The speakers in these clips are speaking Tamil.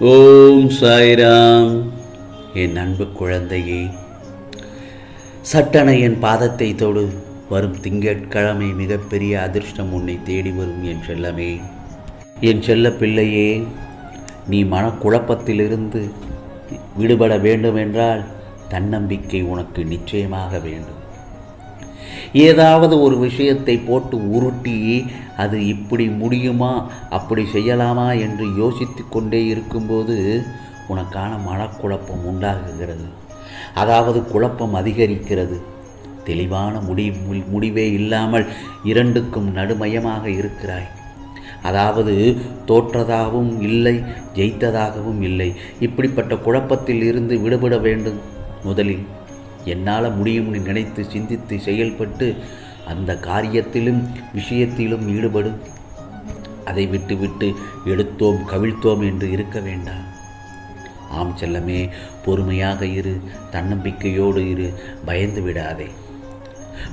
ஓம் சாய்ராம். என் அன்பு குழந்தையே சட்டன என் பாதத்தை தொடு. வரும் திங்கட்கிழமை மிகப்பெரிய அதிர்ஷ்டம் உன்னை தேடி வரும் என் செல்லமே. என் செல்ல பிள்ளையே நீ மனக்குழப்பத்திலிருந்து விடுபட வேண்டுமென்றால் தன்னம்பிக்கை உனக்கு நிச்சயமாக வேண்டும். ஏதாவது ஒரு விஷயத்தை போட்டு உருட்டி அது இப்படி முடியுமா அப்படி செய்யலாமா என்று யோசித்து கொண்டே இருக்கும்போது உனக்கான மனக்குழப்பம் உண்டாகுகிறது. அதாவது குழப்பம் அதிகரிக்கிறது. தெளிவான முடி முடிவே இல்லாமல் இரண்டுக்கும் நடுமையமாக இருக்கிறாய். அதாவது தோற்றதாகவும் இல்லை ஜெயித்ததாகவும் இல்லை. இப்படிப்பட்ட குழப்பத்தில் இருந்து விடுபட வேண்டும் முதலில். என்னால் முடியும்னு நினைத்து சிந்தித்து செயல்பட்டு அந்த காரியத்திலும் விஷயத்திலும் ஈடுபடு. அதை விட்டுவிட்டு எடுத்தோம் கவிழ்த்தோம் என்று இருக்க வேண்டாம். ஆம் செல்லமே பொறுமையாக இரு தன்னம்பிக்கையோடு இரு பயந்து விடாதே.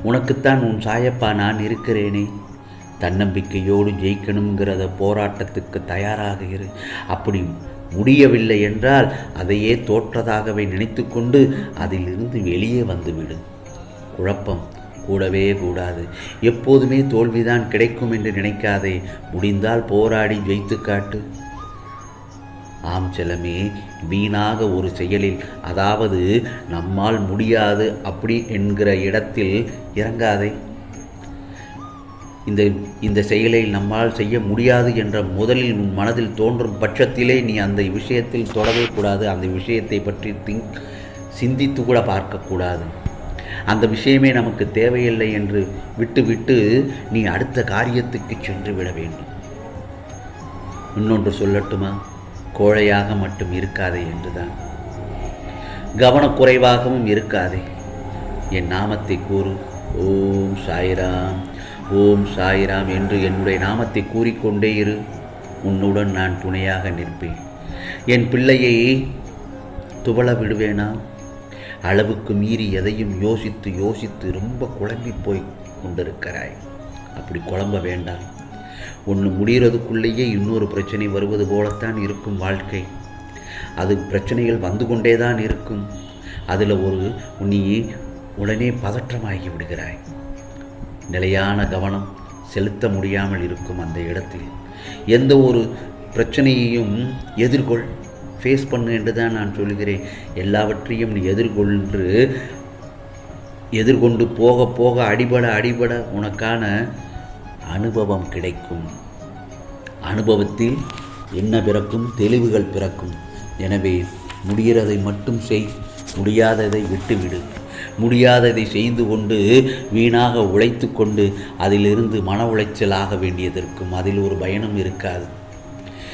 உனக்குத்தான் உன் சாயப்பா நான் இருக்கிறேனே. தன்னம்பிக்கையோடு ஜெயிக்கணுங்கிறத போராட்டத்துக்கு தயாராக இரு. அப்படி முடியவில்லை என்றால் அதையே தோற்றதாகவே நினைத்து கொண்டு அதிலிருந்து வெளியே வந்துவிடு. குழப்பம் கூடவே கூடாது. எப்போதுமே தோல்விதான் கிடைக்கும் என்று நினைக்காதே. முடிந்தால் போராடி ஜெயித்து காட்டு. ஆம் செல்லமே வீணாக ஒரு செயலில் அதாவது நம்மால் முடியாது அப்படி என்கிற இடத்தில் இறங்காதே. இந்த இந்த செயலை நம்மால் செய்ய முடியாது என்ற முதலில் உன் மனதில் தோன்றும் பட்சத்திலே நீ அந்த விஷயத்தில் தொடவே கூடாது. அந்த விஷயத்தை பற்றி திங்க் சிந்தித்து கூட பார்க்கக்கூடாது அந்த விஷயமே நமக்கு தேவையில்லை என்று விட்டுவிட்டு நீ அடுத்த காரியத்துக்கு சென்று விட வேண்டும். இன்னொன்று சொல்லட்டுமா? கோழையாக மட்டும் இருக்காதே என்றுதான். கவனக்குறைவாகவும் இருக்காதே. என் நாமத்தை கூறு. ஓம் சாய்ராம். ஓம் சாயிராம் என்று என்னுடைய நாமத்தை கூறிக்கொண்டே இரு. உன்னுடன் நான் துணையாக நிற்பேன். என் பிள்ளையை துவள விடுவேனா? அளவுக்கு மீறி எதையும் யோசித்து யோசித்து ரொம்ப குழம்பி போய் கொண்டிருக்கிறாய். அப்படி குழம்ப வேண்டாம். ஒன்று முடிகிறதுக்குள்ளேயே இன்னொரு பிரச்சனை வருவது போலத்தான் இருக்கும் வாழ்க்கை. அது பிரச்சனைகள் வந்து கொண்டே தான் இருக்கும். அதில் ஒரு நீ உடனே பதற்றமாகி விடுகிறாய். நிலையான கவனம் செலுத்த முடியாமல் இருக்கும் அந்த இடத்தில். எந்த ஒரு பிரச்சனையையும் எதிர்கொள் ஃபேஸ் பண்ணு என்று தான் நான் சொல்கிறேன் எல்லாவற்றையும் நீ எதிர்கொண்டு எதிர்கொண்டு போக போக அடிபட அடிபட உனக்கான அனுபவம் கிடைக்கும். அனுபவத்தில் என்ன பிறக்கும்? தெளிவுகள் பிறக்கும். எனவே முடிகிறதை மட்டும் செய் முடியாததை விட்டுவிடு. முடியாததை செய்து கொண்டு வீணாக உழைத்து கொண்டு அதிலிருந்து மன உளைச்சல் ஆக வேண்டியதற்கும் அதில் ஒரு பயணம் இருக்காது.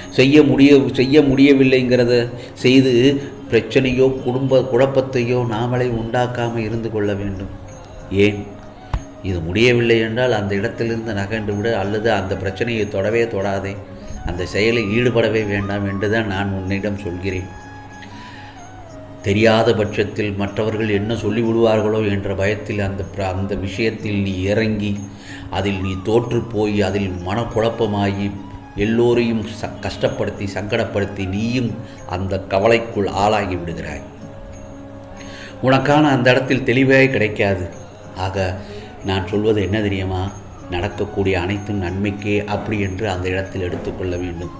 செய்ய முடிய செய்ய முடியவில்லைங்கிறத செய்து பிரச்சனையோ குடும்ப குழப்பத்தையோ நாமளே உண்டாக்காமல் இருந்து கொள்ள வேண்டும். ஏன்? இது முடியவில்லை என்றால் அந்த இடத்திலிருந்து நகர்ந்து விட அல்லது அந்த பிரச்சனையை தொடவே தொடாதே. அந்த செயலில் ஈடுபடவே வேண்டாம் என்றுதான் நான் உன்னிடம் சொல்கிறேன். தெரியாத பட்சத்தில் மற்றவர்கள் என்ன சொல்லிவிடுவார்களோ என்ற பயத்தில் அந்த அந்த விஷயத்தில் நீ இறங்கி அதில் நீ தோற்று போய் அதில் மனக்குழப்பமாகி எல்லோரையும் ச கஷ்டப்படுத்தி சங்கடப்படுத்தி நீயும் அந்த கவலைக்குள் ஆளாகி விடுகிறாய். உனக்கான அந்த இடத்தில் தெளிவே கிடைக்காது. ஆக நான் சொல்வது என்ன தெரியுமா? நடக்கக்கூடிய அனைத்தும் நன்மைக்கே அப்படி என்று அந்த இடத்தில் எடுத்துக்கொள்ள வேண்டும்.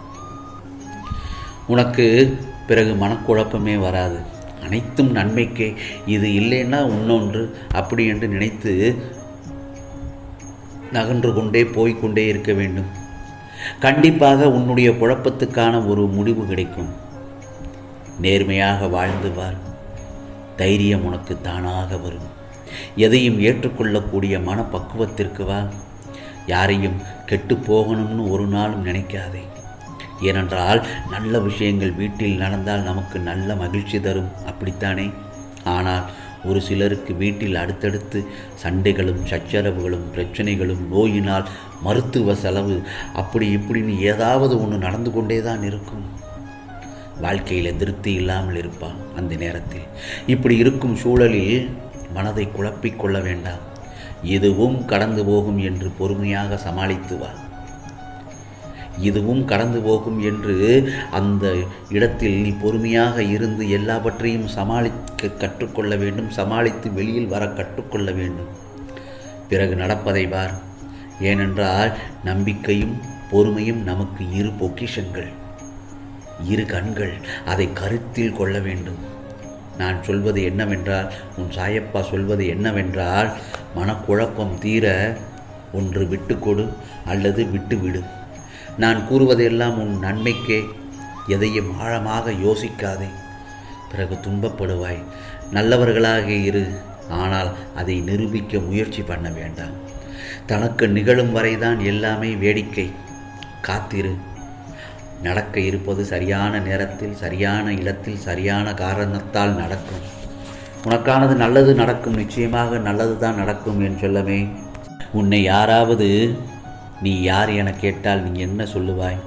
உனக்கு பிறகு மனக்குழப்பமே வராது. அனைத்தும் நன்மைக்கே. இது இல்லைன்னா இன்னொன்று அப்படி என்று நினைத்து நகன்று கொண்டே போய்கொண்டே இருக்க வேண்டும். கண்டிப்பாக உன்னுடைய குழப்பத்துக்கான ஒரு முடிவு கிடைக்கும். நேர்மையாக வாழ்ந்து வார். தைரியம் உனக்கு தானாக வரும். எதையும் ஏற்றுக்கொள்ளக்கூடிய மனப்பக்குவத்திற்கு வா. யாரையும் கெட்டு போகணும்னு ஒரு நாளும் நினைக்காதே. ஏனென்றால் நல்ல விஷயங்கள் வீட்டில் நடந்தால் நமக்கு நல்ல மகிழ்ச்சி தரும். அப்படித்தானே? ஆனால் ஒரு சிலருக்கு வீட்டில் அடுத்தடுத்து சண்டைகளும் சச்சரவுகளும் பிரச்சனைகளும் நோயினால் மருத்துவ செலவு அப்படி இப்படின்னு ஏதாவது ஒன்று நடந்து கொண்டே தான் இருக்கும். வாழ்க்கையில் திருப்தி இல்லாமல் இருப்பான் அந்த நேரத்தில். இப்படி இருக்கும் சூழலில் மனதை குழப்பிக்கொள்ள வேண்டாம். எதுவும் கடந்து போகும் என்று பொறுமையாக சமாளித்து வா. இதுவும் கடந்து போகும் என்று அந்த இடத்தில் நீ பொறுமையாக இருந்து எல்லாவற்றையும் சமாளிக்க கற்றுக்கொள்ள வேண்டும். சமாளித்து வெளியில் வர கற்றுக்கொள்ள வேண்டும். பிறகு நடப்பதை பார். ஏனென்றால் நம்பிக்கையும் பொறுமையும் நமக்கு இரு பொக்கிஷங்கள் இரு கண்கள். அதை கருத்தில் கொள்ள வேண்டும். நான் சொல்வது என்னவென்றால் உன் சாயப்பா சொல்வது என்னவென்றால் மனக்குழப்பம் தீர ஒன்று விட்டுக்கொடு அல்லது விட்டுவிடு. நான் கூறுவதெல்லாம் உன் நன்மைக்கே எதையும் ஆழமாக யோசிக்காதே. பிறகு துன்பப்படுவாய். நல்லவர்களாக இரு. ஆனால் அதை நிரூபிக்க முயற்சி பண்ண வேண்டாம். தனக்கு நிகழும் வரைதான் எல்லாமே வேடிக்கை. காத்திரு. நடக்க இருப்பது சரியான நேரத்தில் சரியான இடத்தில் சரியான காரணத்தால் நடக்கும். உனக்கானது நல்லது நடக்கும். நிச்சயமாக நல்லது தான் நடக்கும் என் சொல்லமே. உன்னை யாராவது நீ யார் என கேட்டால் நீ என்ன சொல்லுவாய்?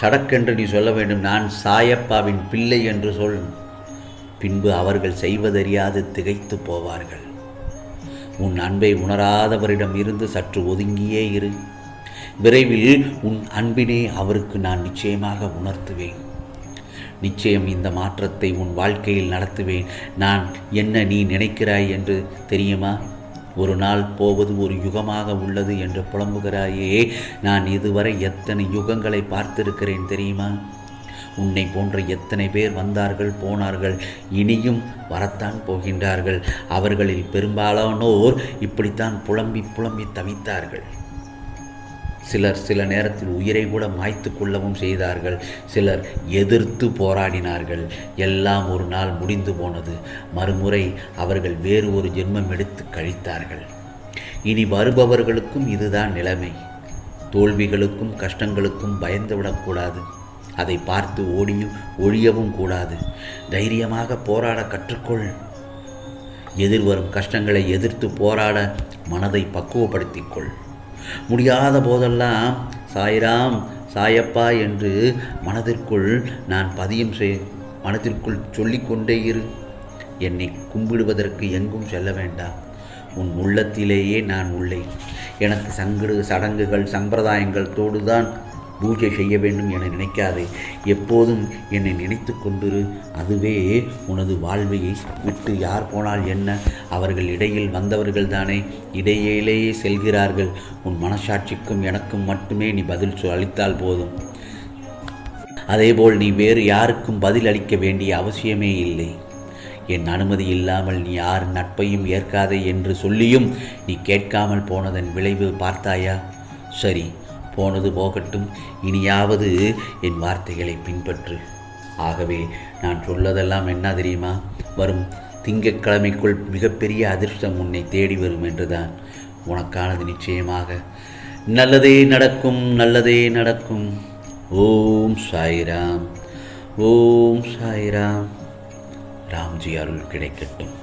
சடக்கென்று நீ சொல்ல வேண்டும் நான் சாயப்பாவின் பிள்ளை என்று சொல். பின்பு அவர்கள் செய்வதறியாது திகைத்து போவார்கள். உன் அன்பை உணராதவரிடம் இருந்து சற்று ஒதுங்கியே இரு. விரைவில் உன் அன்பினை அவருக்கு நான் நிச்சயமாக உணர்த்துவேன். நிச்சயம் இந்த மாற்றத்தை உன் வாழ்க்கையில் நடத்துவேன். நான் என்ன நீ நினைக்கிறாய் என்று தெரியுமா? ஒரு நாள் போவது ஒரு யுகமாக உள்ளது என்று புலம்புகிறாயே நான் இதுவரை எத்தனை யுகங்களை பார்த்திருக்கிறேன் தெரியுமா? உன்னை போன்ற எத்தனை பேர் வந்தார்கள் போனார்கள் இனியும் வரத்தான் போகின்றார்கள். அவர்களில் பெரும்பாலானோர் இப்படித்தான் புலம்பி புலம்பி தவித்தார்கள். சிலர் சில நேரத்தில் உயிரை கூட மாய்த்து கொள்ளவும் செய்தார்கள். சிலர் எதிர்த்து போராடினார்கள். எல்லாம் ஒரு நாள் முடிந்து போனது. மறுமுறை அவர்கள் வேறு ஒரு ஜென்மம் எடுத்து கழித்தார்கள். இனி வருபவர்களுக்கும் இதுதான் நிலைமை. தோல்விகளுக்கும் கஷ்டங்களுக்கும் பயந்து விடக்கூடாது. அதை பார்த்து ஓடியும் ஒழியவும் கூடாது. தைரியமாக போராட கற்றுக்கொள். எதிர்வரும் கஷ்டங்களை எதிர்த்து போராட மனதை பக்குவப்படுத்திக்கொள் முடியாத போதெல்லாம் சாய்ராம் சாயப்பா என்று மனதிற்குள் நான் பதியம் செய் மனதிற்குள் சொல்லிக்கொண்டே இரு. என்னை கும்பிடுவதற்கு எங்கும் செல்ல வேண்டாம். உன் உள்ளத்திலேயே நான் உள்ளேன். எனக்கு சங்கடு சடங்குகள் சம்பிரதாயங்கள் தோடுதான். பூஜை செய்ய வேண்டும் என நினைக்காதே. எப்போதும் என்னை நினைத்து கொண்டிரு. அதுவே உனது வாழ்வையை விட்டு யார் போனால் என்ன? அவர்கள் இடையில் வந்தவர்கள் தானே இடையிலேயே செல்கிறார்கள். உன் மனசாட்சிக்கும் எனக்கும் மட்டுமே நீ பதில் அளித்தால் போதும். அதேபோல் நீ வேறு யாருக்கும் பதில் அளிக்க வேண்டிய அவசியமே இல்லை. என் அனுமதி இல்லாமல் நீ யார் நட்பையும் ஏற்காதே என்று சொல்லியும் நீ கேட்காமல் போனதன் விளைவு பார்த்தாயா? சரி போனது போகட்டும். இனியாவது என் வார்த்தைகளை பின்பற்று. ஆகவே நான் சொல்லதெல்லாம் என்ன தெரியுமா? வரும் திங்கட்கிழமைக்குள் மிகப்பெரிய அதிர்ஷ்டம் உன்னை தேடி வரும் என்றுதான். உனக்கானது நிச்சயமாக. நல்லதே நடக்கும் நல்லதே நடக்கும். ஓம் சாய்ராம் ஓம் சாய்ராம். ராம்ஜி அருள் கிடைக்கட்டும்.